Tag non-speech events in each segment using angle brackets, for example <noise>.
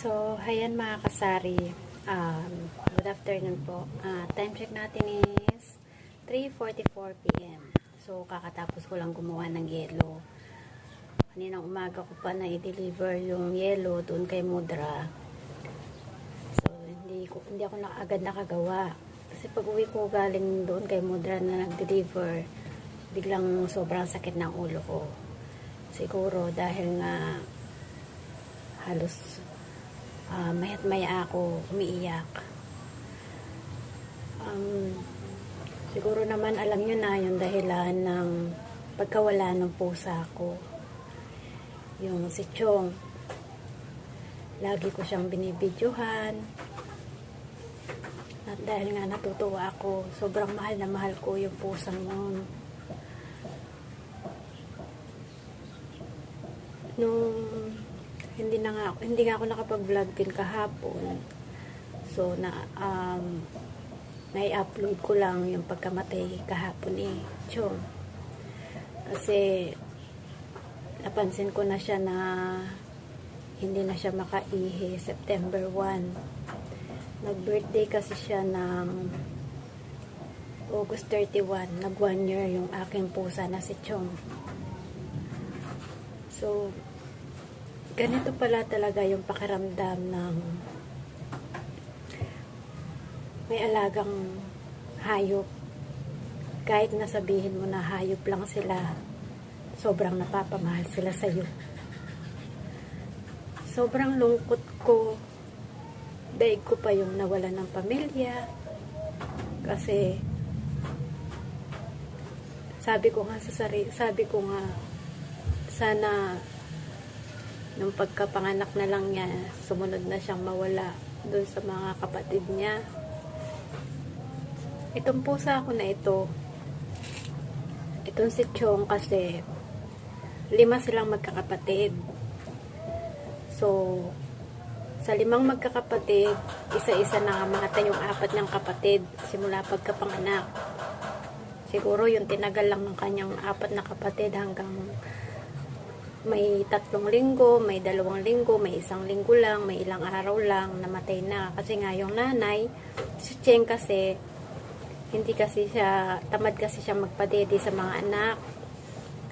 So, hayan mga kasari. Um, good afternoon po. Ah, time check natin is 3.44 p.m. So, kakatapos ko lang gumawa ng yelo. Kaninang umaga ko pa na i-deliver yung yelo doon kay Mudra. So, hindi, ko, hindi ako na, agad nakagawa. Kasi pag uwi ko galing doon kay Mudra na nag-deliver, biglang sobrang sakit ng ulo ko. Siguro dahil nga halos uh, mayat maya ako umiiyak. Um, siguro naman alam nyo na yung dahilan ng pagkawala ng pusa ko. Yung si Chong. Lagi ko siyang binibidyohan. At dahil nga natutuwa ako, sobrang mahal na mahal ko yung pusang yun. Nung hindi na nga hindi nga ako nakapag-vlog din kahapon. So na um nai-upload ko lang yung pagkamatay kahapon ni eh, Chong. Kasi napansin ko na siya na hindi na siya makaihi September 1. Nag-birthday kasi siya ng August 31. Nag one year yung aking pusa na si Chong. So, ganito pala talaga yung pakiramdam ng may alagang hayop. Kahit nasabihin mo na hayop lang sila, sobrang napapamahal sila sa'yo. Sobrang lungkot ko. Daig ko pa yung nawala ng pamilya. Kasi, sabi ko nga sa sarili, sabi ko nga, sana nung pagkapanganak na lang niya, sumunod na siyang mawala doon sa mga kapatid niya. Itong pusa ko na ito, itong si Chong kasi, lima silang magkakapatid. So, sa limang magkakapatid, isa-isa na namatay yung apat niyang kapatid simula pagkapanganak. Siguro yung tinagal lang ng kanyang apat na kapatid hanggang may tatlong linggo, may dalawang linggo, may isang linggo lang, may ilang araw lang, namatay na. Kasi nga yung nanay, si Cheng kasi, hindi kasi siya, tamad kasi siya magpadede sa mga anak.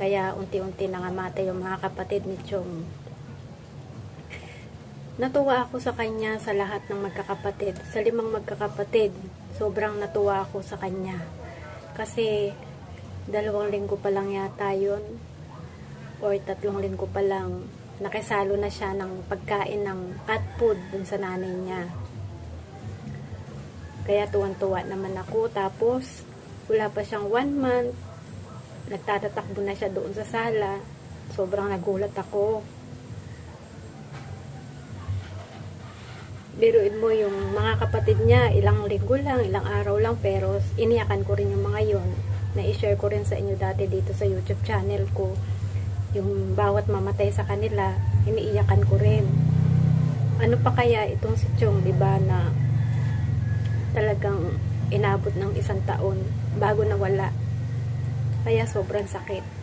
Kaya unti-unti nangamatay yung mga kapatid ni Chong. Natuwa ako sa kanya sa lahat ng magkakapatid. Sa limang magkakapatid, sobrang natuwa ako sa kanya. Kasi dalawang linggo pa lang yata yun or tatlong linggo pa lang nakisalo na siya ng pagkain ng cat food dun sa nanay niya. Kaya tuwan-tuwa naman ako. Tapos, wala pa siyang one month. Nagtatatakbo na siya doon sa sala. Sobrang nagulat ako. Biruin mo yung mga kapatid niya, ilang linggo lang, ilang araw lang, pero iniyakan ko rin yung mga yon na i-share ko rin sa inyo dati dito sa YouTube channel ko yung bawat mamatay sa kanila, iniiyakan ko rin. Ano pa kaya itong si Chong, di ba, na talagang inabot ng isang taon bago nawala. Kaya sobrang sakit.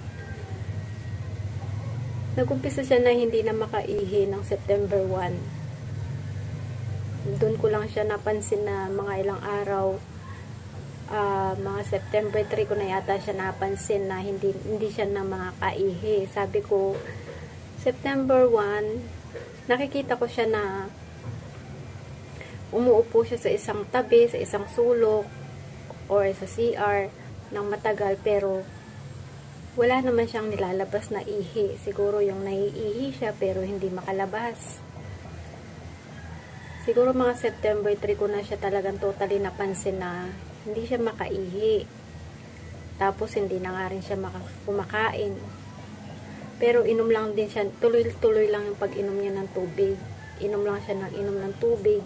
Nagumpisa siya na hindi na makaihi ng September 1. Doon ko lang siya napansin na mga ilang araw uh, mga September 3 ko na yata siya napansin na hindi, hindi siya na mga kaihi. Sabi ko, September 1, nakikita ko siya na umuupo siya sa isang tabi, sa isang sulok, or sa CR ng matagal, pero wala naman siyang nilalabas na ihi. Siguro yung naiihi siya, pero hindi makalabas. Siguro mga September 3 ko na siya talagang totally napansin na hindi siya makaihi. Tapos hindi na nga rin siya kumakain. Pero inom lang din siya, tuloy-tuloy lang yung pag-inom niya ng tubig. Inom lang siya ng inom ng tubig.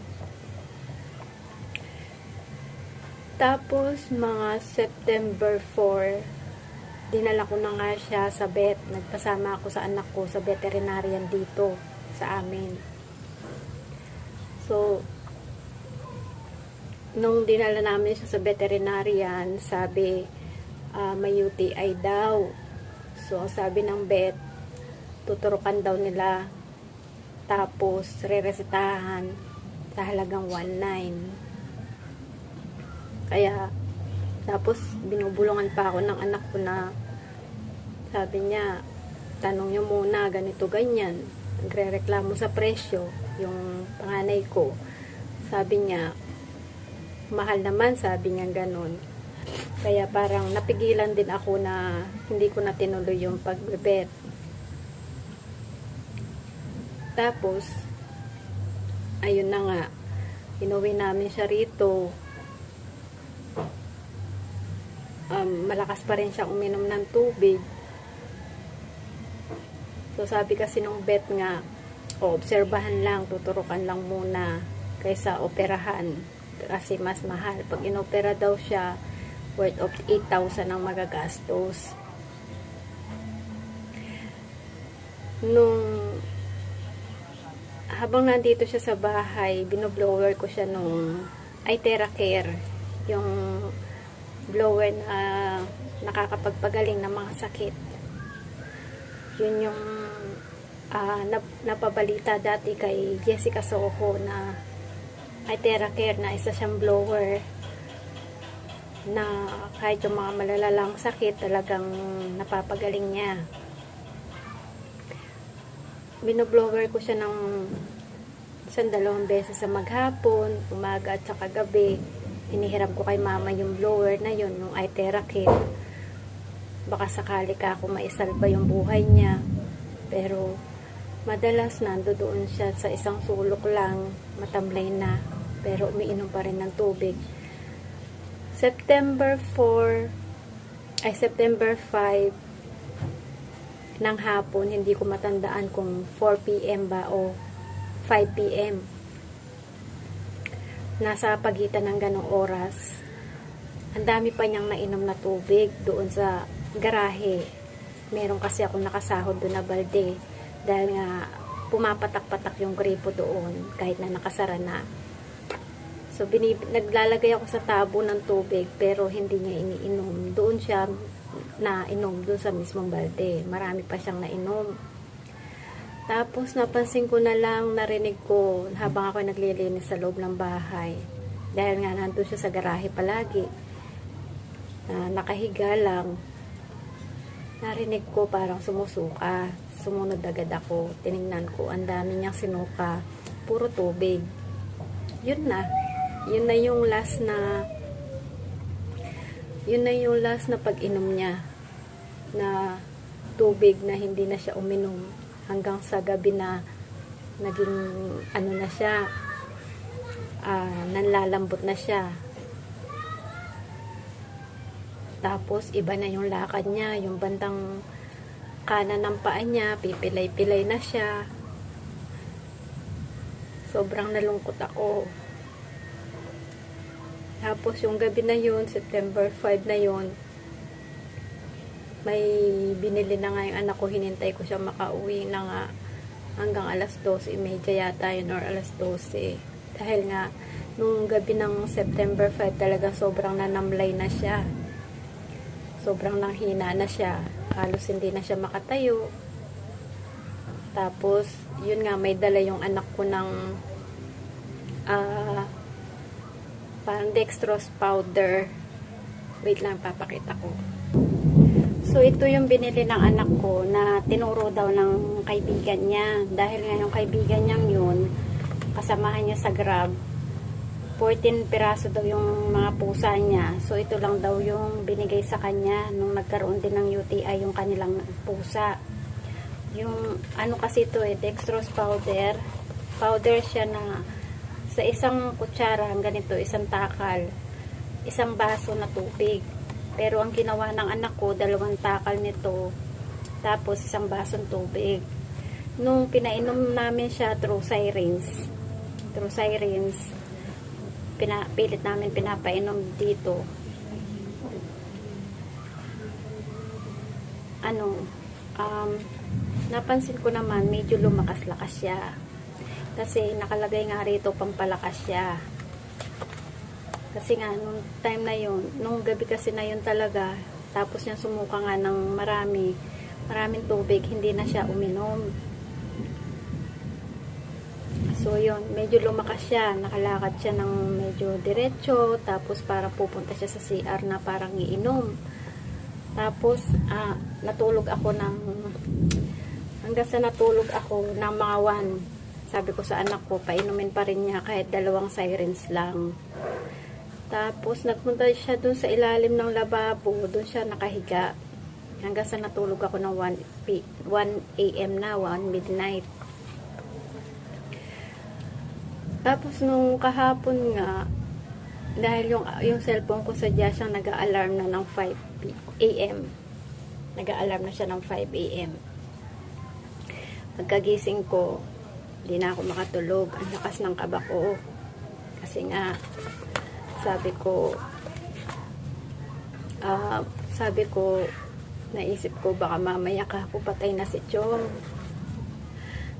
Tapos mga September 4, dinala ko na nga siya sa vet. Nagpasama ako sa anak ko sa veterinarian dito sa amin. So, nung dinala namin siya sa veterinarian, sabi, uh, may UTI daw. So, sabi ng vet, tuturukan daw nila Tapos, re-resetahan sa halagang 1.9. Kaya, tapos, binubulungan pa ako ng anak ko na sabi niya, tanong niyo muna, ganito, ganyan. Nagre-reklamo sa presyo, yung panganay ko. Sabi niya, mahal naman, sabi niya ganun. Kaya parang napigilan din ako na hindi ko na tinuloy yung pagbebet. Tapos, ayun na nga, inuwi namin siya rito. Um, malakas pa rin siya uminom ng tubig. So, sabi kasi nung bet nga, o, obserbahan lang, tuturukan lang muna kaysa operahan. Kasi mas mahal. Pag inopera daw siya, worth of 8,000 ang magagastos. Nung habang nandito siya sa bahay, binoblower ko siya nung Itera Care, yung blower na nakakapagpagaling ng mga sakit. Yun yung ah, nap- napabalita dati kay Jessica Soho na Itera Care na isa siyang blower na kahit yung mga malalalang sakit talagang napapagaling niya. Binoblower ko siya ng isang beses sa maghapon, umaga at saka gabi. Hinihiram ko kay mama yung blower na yun, yung Itera Kit. Baka sakali ka ako maisalba yung buhay niya. Pero madalas nando doon siya sa isang sulok lang, matamlay na. Pero umiinom pa rin ng tubig. September 4 ay September 5 ng hapon, hindi ko matandaan kung 4 p.m. ba o 5 p.m. Nasa pagitan ng ganong oras, ang dami pa niyang nainom na tubig doon sa garahe. Meron kasi ako nakasahod doon na balde dahil nga pumapatak-patak yung gripo doon kahit na nakasara na. So, binib- naglalagay ako sa tabo ng tubig pero hindi niya iniinom. Doon siya na inom doon sa mismong balde. Marami pa siyang nainom. Tapos napansin ko na lang, narinig ko habang ako naglilinis sa loob ng bahay. Dahil nga nandun siya sa garahe palagi. Na nakahiga lang. Narinig ko parang sumusuka. Sumunod agad ako. Tiningnan ko, ang dami niyang sinuka. Puro tubig. Yun na. Yun na yung last na yun na yung last na pag-inom niya na tubig na hindi na siya uminom hanggang sa gabi na naging ano na siya ah, nanlalambot na siya. Tapos iba na yung lakad niya yung bandang kanan ng paa niya pipilay-pilay na siya. Sobrang nalungkot ako tapos yung gabi na yun, September 5 na yun, may binili na nga yung anak ko, hinintay ko siya makauwi na nga hanggang alas 12.30 yata yun or alas 12. Dahil nga, nung gabi ng September 5 talaga sobrang nanamlay na siya. Sobrang nanghina na siya. Halos hindi na siya makatayo. Tapos, yun nga, may dala yung anak ko ng ah parang dextrose powder. Wait lang, papakita ko. So, ito yung binili ng anak ko na tinuro daw ng kaibigan niya. Dahil nga yung kaibigan niyang yun, kasamahan niya sa Grab, 14 piraso daw yung mga pusa niya. So, ito lang daw yung binigay sa kanya nung nagkaroon din ng UTI yung kanilang pusa. Yung, ano kasi ito eh, dextrose powder. Powder siya na sa isang kutsara, ganito, isang takal, isang baso na tubig. Pero ang ginawa ng anak ko, dalawang takal nito, tapos isang basong tubig. Nung pinainom namin siya through sirens, through sirens, pinapilit namin pinapainom dito. Ano, um, napansin ko naman, medyo lumakas-lakas siya kasi nakalagay nga rito pampalakas siya. Kasi nga, nung time na yun, nung gabi kasi na yun talaga, tapos niya sumuka nga ng marami, maraming tubig, hindi na siya uminom. So, yun, medyo lumakas siya. Nakalakad siya ng medyo diretso. Tapos, parang pupunta siya sa CR na parang iinom. Tapos, ah, natulog ako ng hanggang sa natulog ako ng mga 1. Sabi ko sa anak ko, painumin pa rin niya kahit dalawang sirens lang. Tapos, nagpunta siya dun sa ilalim ng lababo. Dun siya nakahiga. Hanggang sa natulog ako ng 1, p- 1 a.m. na, 1 midnight. Tapos, nung kahapon nga, dahil yung, yung cellphone ko sadya siyang nag-alarm na ng 5 p- a.m. Nag-alarm na siya ng 5 a.m. Pagkagising ko, hindi na ako makatulog. Ang lakas ng kaba ko. Kasi nga, sabi ko, ah, sabi ko, naisip ko, baka mamaya ka ako patay na si Chong.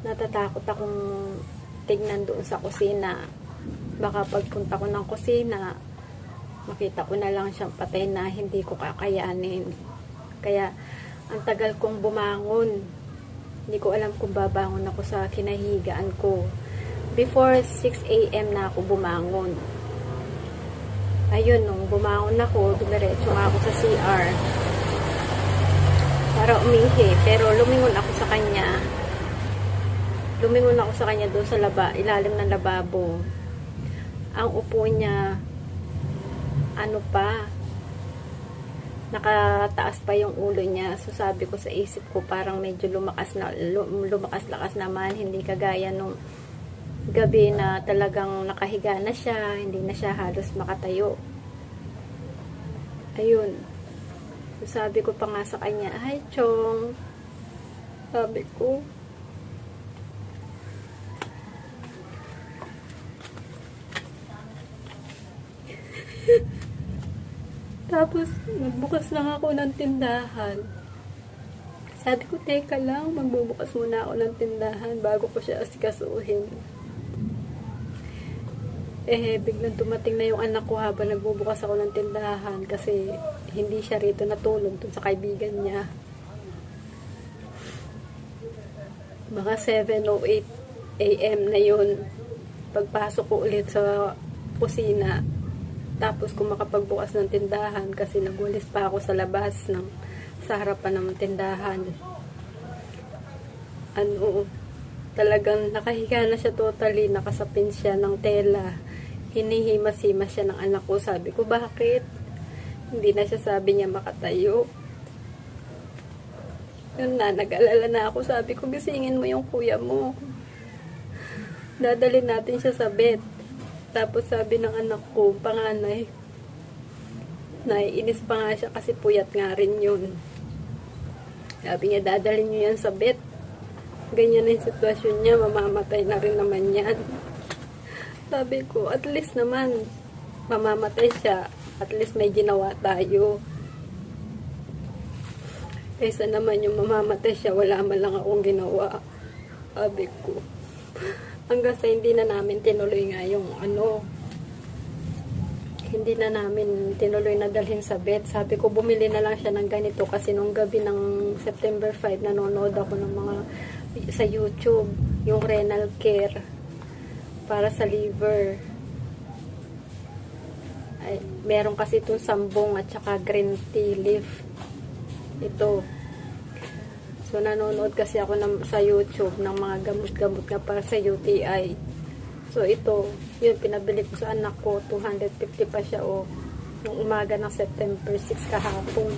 Natatakot akong tignan doon sa kusina. Baka pagpunta ko ng kusina, makita ko na lang siyang patay na hindi ko kakayanin. Kaya, ang tagal kong bumangon. Hindi ko alam kung babangon ako sa kinahigaan ko. Before 6 a.m. na ako bumangon. Ayun, nung bumangon ako, dumiretso ako sa CR. Para umihi. Pero lumingon ako sa kanya. Lumingon ako sa kanya doon sa laba, ilalim ng lababo. Ang upo niya, ano pa, nakataas pa yung ulo niya. So sabi ko sa isip ko, parang medyo lumakas na, lu- lumakas-lakas naman, hindi kagaya nung gabi na talagang nakahiga na siya, hindi na siya halos makatayo. Ayun. So, sabi ko pa nga sa kanya, Hi, Chong. Sabi ko. <laughs> Tapos, nagbukas lang ako ng tindahan. Sabi ko, teka lang, magbubukas muna ako ng tindahan bago ko siya asikasuhin. Eh, biglang tumating na yung anak ko habang nagbubukas ako ng tindahan kasi hindi siya rito natulog dun sa kaibigan niya. Mga 7.08 a.m. na yun. Pagpasok ko ulit sa kusina. Tapos kung makapagbukas ng tindahan kasi nagwalis pa ako sa labas ng sa harapan ng tindahan. Ano, talagang nakahiga na siya totally, nakasapin siya ng tela. Hinihimas-himas siya ng anak ko. Sabi ko, bakit? Hindi na siya sabi niya makatayo. Yun na, nag-alala na ako. Sabi ko, gisingin mo yung kuya mo. Dadalhin natin siya sa bed. Tapos sabi ng anak ko, panganay, naiinis pa nga siya kasi puyat nga rin yun. Sabi niya, dadalhin niyo yan sa bed. Ganyan na yung sitwasyon niya, mamamatay na rin naman yan. <laughs> Sabi ko, at least naman, mamamatay siya. At least may ginawa tayo. Kaysa naman yung mamamatay siya, wala man lang akong ginawa. Sabi ko. Hanggang sa hindi na namin tinuloy nga yung ano, hindi na namin tinuloy na dalhin sa bed. Sabi ko, bumili na lang siya ng ganito kasi nung gabi ng September 5, nanonood ako ng mga sa YouTube, yung renal care para sa liver. Ay, meron kasi itong sambong at saka green tea leaf. Ito. So, nanonood kasi ako ng, sa YouTube ng mga gamot-gamot na para sa UTI. So, ito, yun, pinabili ko sa anak ko. 250 pa siya, o. Nung umaga ng September 6 kahapon.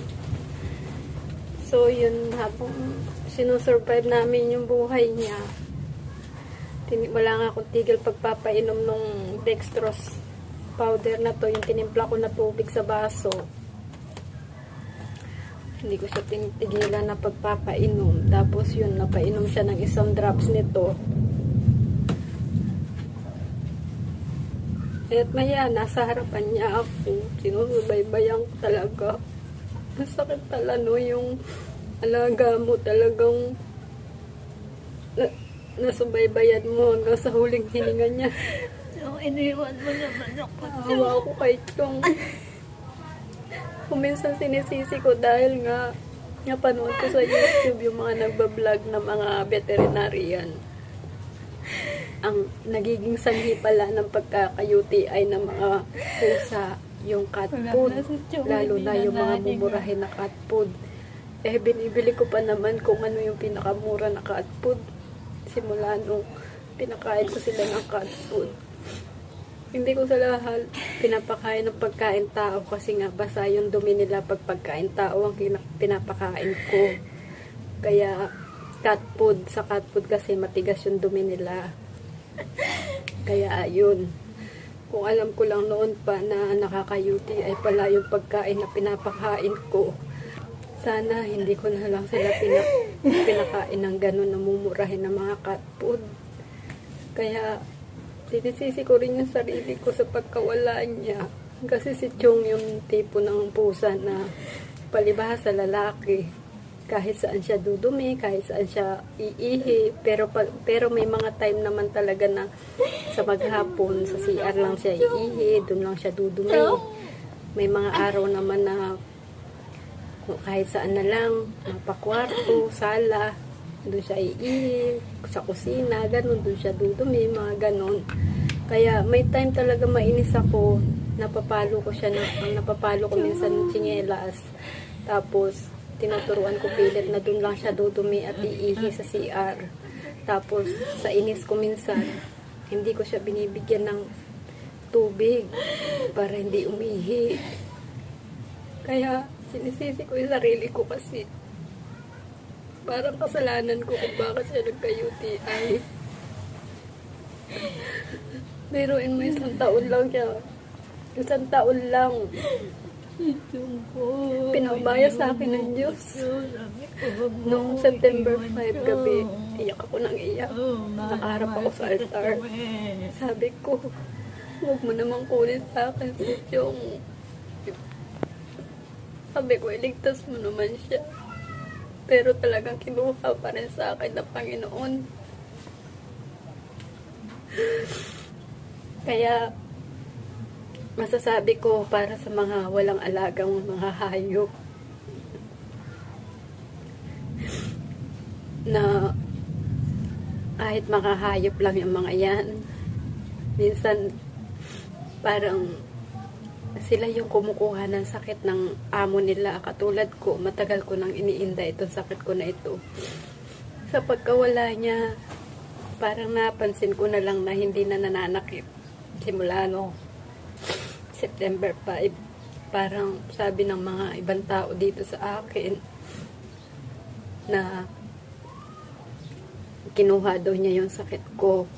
So, yun, habang sinusurvive namin yung buhay niya. Wala nga akong tigil pagpapainom nung dextrose powder na to, yung tinimpla ko na tubig sa baso. Hindi ko siya tinitigilan na pagpapainom. Tapos yun, napainom siya ng isang drops nito. At maya, nasa harapan niya ako. Sinusubaybayan ko talaga. Ang sakit tala no, yung alaga mo talagang na, nasubaybayan mo hanggang sa huling hininga niya. So, iniwan mo naman ako. Awa ako kay Chong. Kung minsan sinisisi ko dahil nga napanood ko sa YouTube yung mga nagbablog na mga veterinarian. ang nagiging sanhi pala ng pagkaka-UTI ng mga pusa, yung cat food, lalo na yung mga mumurahin na cat food. Eh, binibili ko pa naman kung ano yung pinakamura na cat food. Simula nung pinakain ko sila ng cat food. Hindi ko sa lahat pinapakain ng pagkain tao kasi nga basa yung dumi nila pag pagkain tao ang pinapakain ko. Kaya cat food, sa cat food kasi matigas yung dumi nila. Kaya ayun. Kung alam ko lang noon pa na nakakayuti ay pala yung pagkain na pinapakain ko. Sana hindi ko na lang sila pina, pinakain ng ganun na mumurahin ng mga cat food. Kaya sinisisi ko rin yung sarili ko sa pagkawala niya. Kasi si Chong yung tipo ng pusa na palibhasa lalaki. Kahit saan siya dudumi, kahit saan siya iihi. Pero, pero may mga time naman talaga na sa maghapon, sa CR lang siya iihi, doon lang siya dudumi. May mga araw naman na kahit saan na lang, mapakwarto, sala, doon siya iihi, sa kusina, ganun, doon siya dudumi, mga ganun. Kaya may time talaga mainis ako, napapalo ko siya, na, napapalo ko minsan ng tsinelas. Tapos, tinuturuan ko pilit na doon lang siya dudumi at iihi sa CR. Tapos, sa inis ko minsan, hindi ko siya binibigyan ng tubig para hindi umihi. Kaya, sinisisi ko yung sarili ko kasi parang kasalanan ko kung bakit siya nagka-UTI. Biruin mo isang taon lang siya. Isang taon lang. Pinabaya sa akin ng Diyos. Noong September 5 gabi, iyak ako ng iyak. Nakaharap ako sa altar. Sabi ko, huwag mo namang kunin sa akin Chong. Sabi ko, iligtas mo naman siya. Pero talagang kinuha pa rin sa akin ng Panginoon. Kaya, masasabi ko para sa mga walang alagang mga hayop na kahit mga hayop lang yung mga yan minsan parang sila yung kumukuha ng sakit ng amo nila. Katulad ko matagal ko nang iniinda itong sakit ko na ito. Sa pagkawala niya parang napansin ko na lang na hindi na nananakit. Simula no September 5, parang sabi ng mga ibang tao dito sa akin na kinuha daw niya yung sakit ko.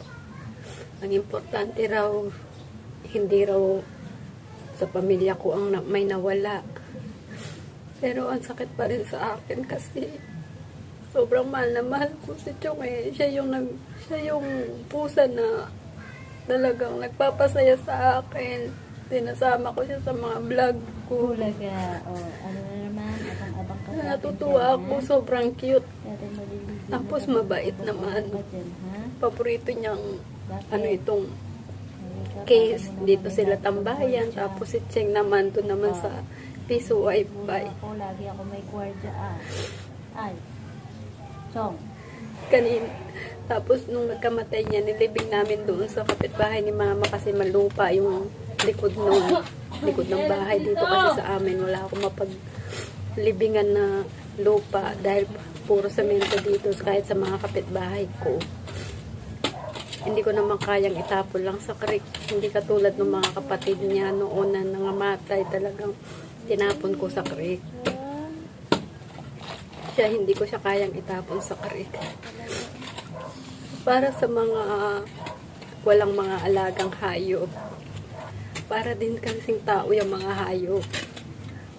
Ang importante raw, hindi raw sa pamilya ko ang na- may nawala. Pero ang sakit pa rin sa akin kasi sobrang mahal na mahal ko si Chong eh. Siya yung, nag, siya yung pusa na talagang nagpapasaya sa akin. Tinasama ko siya sa mga vlog ko. Bulaga, o ano na naman, abang-abang ka Natutuwa ako, sobrang cute. Tapos mabait naman. Paborito niyang Bakit? ano itong case. Dito sila tambayan. Tapos si Cheng naman, doon naman sa piso wifi. ako, lagi ako may gwardiya, ah. Ay. Chong. Kanin. Tapos nung nagkamatay niya, nilibing namin doon sa kapitbahay ni mama kasi malupa yung likod nung likod ng bahay dito kasi sa amin wala akong mapaglibingan na lupa dahil puro semento dito kahit sa mga kapitbahay ko. Hindi ko naman kayang itapon lang sa creek. Hindi katulad ng mga kapatid niya noon na nangamatay talagang tinapon ko sa creek. Siya hindi ko siya kayang itapon sa creek para sa mga walang mga alagang hayop. Para din kasing tao yung mga hayop.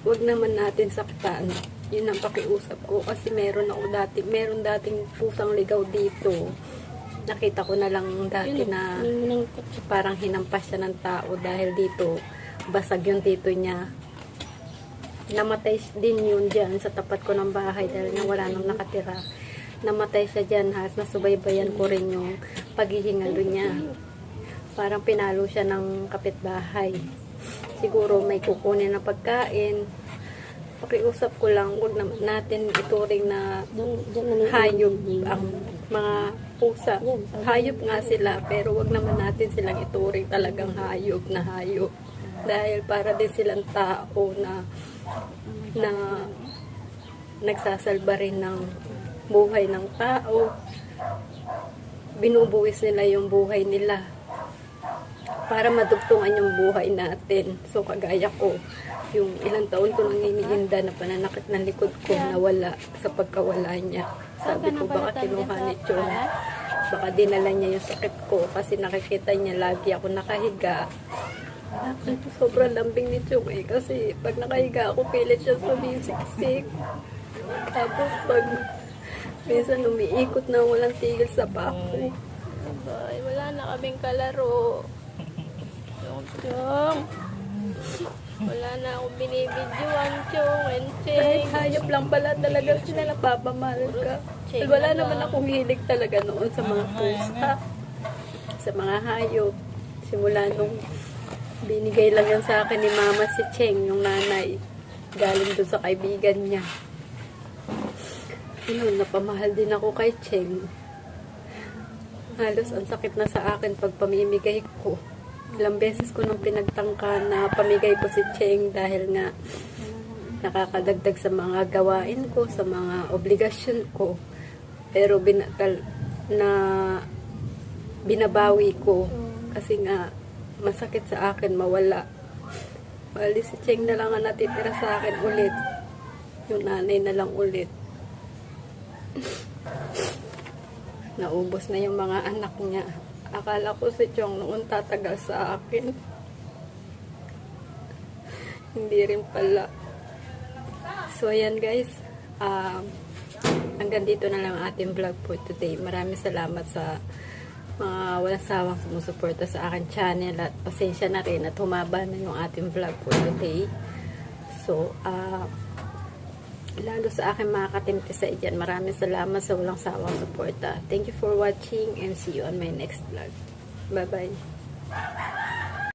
Huwag naman natin saktan. Yun ang pakiusap ko kasi meron ako dati, meron dating pusang ligaw dito. Nakita ko na lang dati na parang hinampas siya ng tao dahil dito basag yung tito niya. Namatay din yun dyan sa tapat ko ng bahay dahil nga wala nang nakatira. Namatay siya dyan has nasubaybayan ko rin yung paghihingalo niya. Parang pinalo siya ng kapitbahay. Siguro may kukunin na pagkain pakiusap ko lang huwag naman natin ituring na hayop ang mga pusa. Hayop nga sila, pero wag naman natin silang ituring talagang hayop na hayop. Dahil para din silang tao na na nagsasalba rin ng buhay ng tao. Binubuwis nila yung buhay nila para madugtungan yung buhay natin. So, kagaya ko, yung ilang taon ko nang iniinda na pananakit ng likod ko nawala sa pagkawala niya. Sabi ko, baka kinuha ni Chong. Baka dinala niya yung sakit ko kasi nakikita niya lagi ako nakahiga. Ito, sobrang lambing ni Chong eh. Kasi pag nakahiga ako, pilit siya sumisiksik. Tapos pag minsan umiikot na walang tigil sa pako. Ay, wala na kaming kalaro. Chong, chong. Wala na akong binibidyoan, chong, and Kahit hayop lang pala talaga sila napapamahal ka. Dahil wala naman akong hilig talaga noon sa mga pusa. Sa mga hayop. Simula nung binigay lang yan sa akin ni mama si Cheng, yung nanay. Galing doon sa kaibigan niya. Yun, napamahal din ako kay Cheng. Halos ang sakit na sa akin pag pamimigay ko. Ilang beses ko nang pinagtangka na pamigay ko si Cheng dahil nga nakakadagdag sa mga gawain ko, sa mga obligasyon ko. Pero binatal na binabawi ko kasi nga masakit sa akin mawala. Bali si Cheng na lang ang natitira sa akin ulit. Yung nanay na lang ulit. <laughs> Naubos na yung mga anak niya. Akala ko si Chong noon tatagal sa akin. <laughs> Hindi rin pala. So, ayan guys. Um, hanggang dito na lang ang ating vlog for today. Maraming salamat sa mga walang sawang sumusuporta sa akin channel at pasensya na rin at humaba na yung ating vlog for today. So, ah, lalo sa aking mga katimti sa iyan. Maraming salamat sa walang sawang suporta. Thank you for watching and see you on my next vlog. Bye-bye.